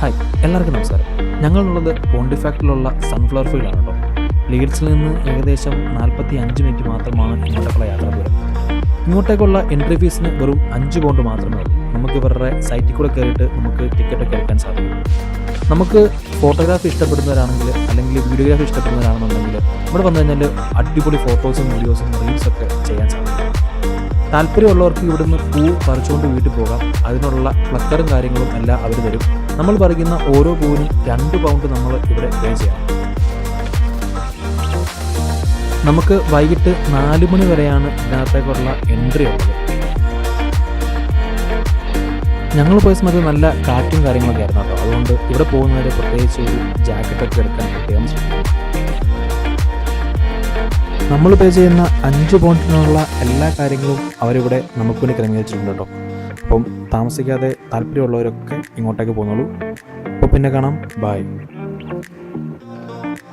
Hi എല്ലാവർക്കും നമസ്കാരം. ഞങ്ങളുള്ളത് പോണ്ടിഫാക്റ്റിലുള്ള sunflower ഫീൽഡാണ് കേട്ടോ. ലീഡ്സിൽ നിന്ന് ഏകദേശം നാൽപ്പത്തി അഞ്ച് മിനിറ്റ് മാത്രമാണ് ഇങ്ങോട്ടേക്കുള്ള യാത്ര ദൂരം. ഇങ്ങോട്ടേക്കുള്ള എൻട്രി ഫീസിന് വെറും അഞ്ച് പൗണ്ട് മാത്രമേ ഉള്ളൂ. നമുക്ക് ഇവരുടെ സൈറ്റിൽ കൂടെ കയറിയിട്ട് നമുക്ക് ടിക്കറ്റൊക്കെ എടുക്കാൻ സാധിക്കും. നമുക്ക് ഫോട്ടോഗ്രാഫി ഇഷ്ടപ്പെടുന്നവരാണെങ്കിൽ അല്ലെങ്കിൽ വീഡിയോഗ്രാഫി ഇഷ്ടപ്പെടുന്നവരാണെന്നുണ്ടെങ്കിൽ ഇവിടെ വന്നു കഴിഞ്ഞാൽ അടിപൊളി ഫോട്ടോസും വീഡിയോസും റീൽസൊക്കെ ചെയ്യാൻ സാധിക്കും. താല്പര്യമുള്ളവർക്ക് ഇവിടുന്ന് പൂ പറിച്ചുകൊണ്ട് വീട്ടിൽ പോകാം. അതിനുള്ള ഫ്ലക്കറും കാര്യങ്ങളും എല്ലാം അവർ തരും. നമ്മൾ പറയുന്ന ഓരോ പൂവിനും രണ്ട് പൗണ്ട് നമ്മൾ ഇവിടെ പേ ചെയ്യണം നമുക്ക് വൈകിട്ട് നാല് മണി വരെയാണ് ഇതിനകത്തേക്കുള്ള എൻട്രി ഉള്ളത്. ഞങ്ങൾ പോയ സമയത്ത് നല്ല കാറ്റും കാര്യങ്ങളൊക്കെ ആയിരുന്നു കേട്ടോ. അതുകൊണ്ട് ഇവിടെ പോകുന്നവരെ പ്രത്യേകിച്ച് ഒരു ജാക്കറ്റൊക്കെ എടുക്കാൻ പ്രത്യേകം ശ്രമിക്കും. നമ്മൾ പേ ചെയ്യുന്ന അഞ്ച് പോയിന്റിനുള്ള എല്ലാ കാര്യങ്ങളും അവരിവിടെ നമുക്ക് വേണ്ടി ക്രമീകരിച്ചിട്ടുണ്ടോ അപ്പം താമസിക്കാതെ താല്പര്യമുള്ളവരൊക്കെ ഇങ്ങോട്ടേക്ക് പോന്നോളൂ. അപ്പോൾ പിന്നെ കാണാം. ബായ്